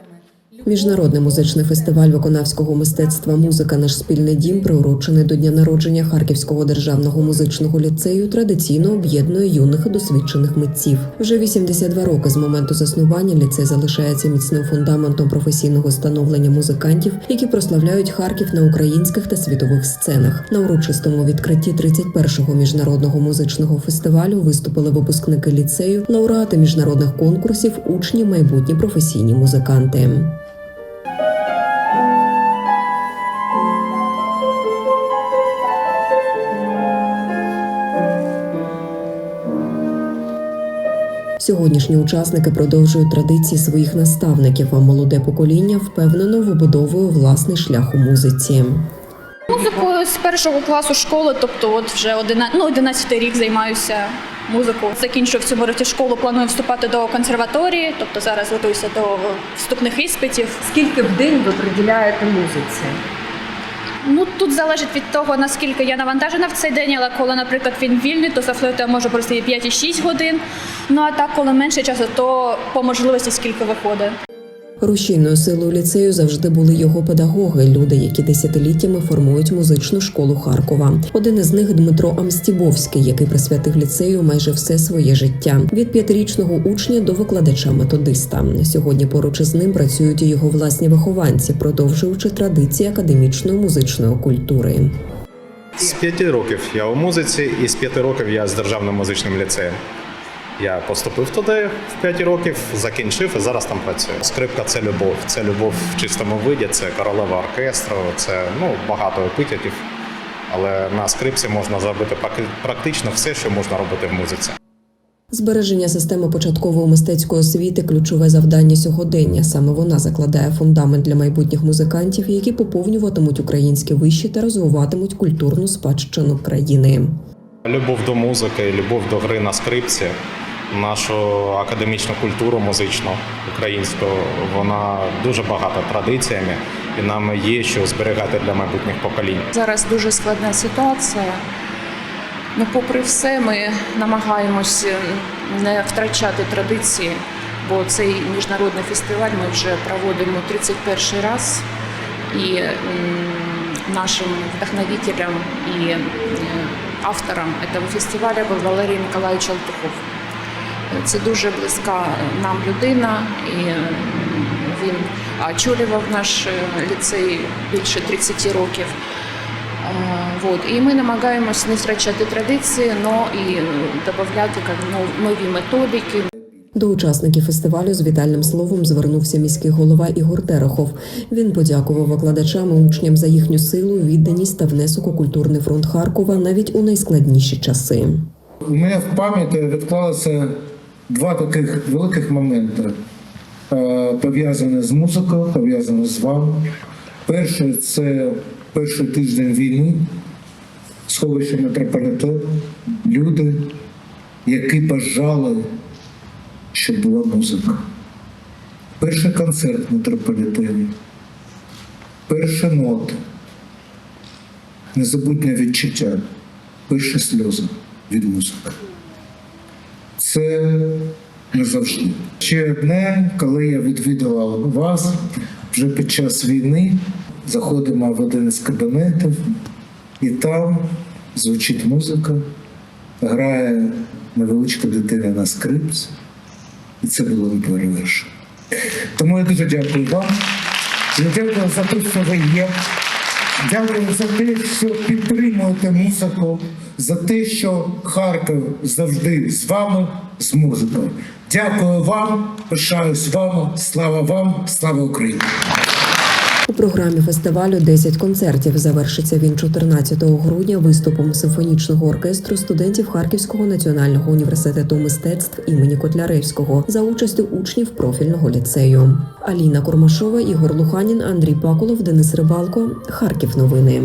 Дякуємо. Міжнародний музичний фестиваль виконавського мистецтва Музика наш спільний дім, приурочений до дня народження Харківського державного музичного ліцею, традиційно об'єднує юних і досвідчених митців. Вже 82 роки з моменту заснування ліцей залишається міцним фундаментом професійного становлення музикантів, які прославляють Харків на українських та світових сценах. На урочистому відкритті 31-го міжнародного музичного фестивалю виступили випускники ліцею, лауреати міжнародних конкурсів, учні, майбутні професійні музиканти. Сьогоднішні учасники продовжують традиції своїх наставників, а молоде покоління впевнено вибудовує власний шлях у музиці. Музикою з першого класу школи, тобто от вже 11, ну, 11 рік займаюся музикою. Закінчив в цьому році школу, планую вступати до консерваторії, тобто зараз готуюся до вступних іспитів. Скільки в день ви приділяєте музиці? Ну тут залежить від того, наскільки я навантажена в цей день, але коли, наприклад, він вільний, то за флейту я можу і 5-6 годин. Ну а так, коли менше часу, то по можливості скільки виходить. Рушійною силою ліцею завжди були його педагоги, люди, які десятиліттями формують музичну школу Харкова. Один із них Дмитро Амстібовський, який присвятив ліцею майже все своє життя від п'ятирічного учня до викладача методиста. Сьогодні поруч із ним працюють і його власні вихованці, продовжуючи традиції академічної музичної культури. З п'яти років я у музиці, і з п'яти років я з державним музичним ліцеєм. Я поступив туди в п'ять років, закінчив і зараз там працюю. Скрипка це любов. Це любов в чистому виді, це королева оркестру, це ну багато епітетів. Але на скрипці можна зробити практи- практично все, що можна робити в музиці. Збереження системи початкової мистецької освіти ключове завдання сьогодення. Саме вона закладає фундамент для майбутніх музикантів, які поповнюватимуть українські виші та розвиватимуть культурну спадщину країни. Любов до музики, любов до гри на скрипці, нашу академічну культуру музичну українську, вона дуже багата традиціями, і нам є що зберігати для майбутніх поколінь. Зараз дуже складна ситуація. Ну, попри все, ми намагаємось не втрачати традиції, бо цей міжнародний фестиваль ми вже проводимо 31 раз. І нашим вдохновителем і е, автором цього фестивалю був Валерій Миколаївич Алтухов. Це дуже близька нам людина, і він очолював наш е, ліцей більше 30 років. Вот. І ми намагаємось не втрачати традиції, але і е, додати як нові методики, До учасників фестивалю з вітальним словом звернувся міський голова Ігор Терехов. Він подякував викладачам і учням за їхню силу, відданість та внесок у культурний фронт Харкова навіть у найскладніші часи. У мене в пам'яті відклалося два таких великих моменти, е, пов'язані з музикою, пов'язані з вами. Перший це перший тиждень війни, сховище метрополітену, люди, які бажали, щоб була музика. Перший концерт в метрополітені, перші ноти, незабутнє відчуття, перші сльози від музики. Це не завжди. Ще одне, коли я відвідував вас вже під час війни, заходимо в один із кабінетів, і там звучить музика, грає невеличка дитина на скрипці, і це було неперевершено. Тому я дуже дякую вам. Дякую за те, що ви є. Дякую за те, що підтримуєте музику, за те, що Харків завжди з вами, з музикою. Дякую вам, пишаюсь вами. Слава вам, слава Україні! У програмі фестивалю 10 концертів. Завершиться він 14 грудня виступом симфонічного оркестру студентів Харківського національного університету мистецтв імені Котляревського за участю учнів профільного ліцею. Аліна Курмашова, Ігор Луханін, Андрій Пакулов, Денис Рибалко. Харків. Новини.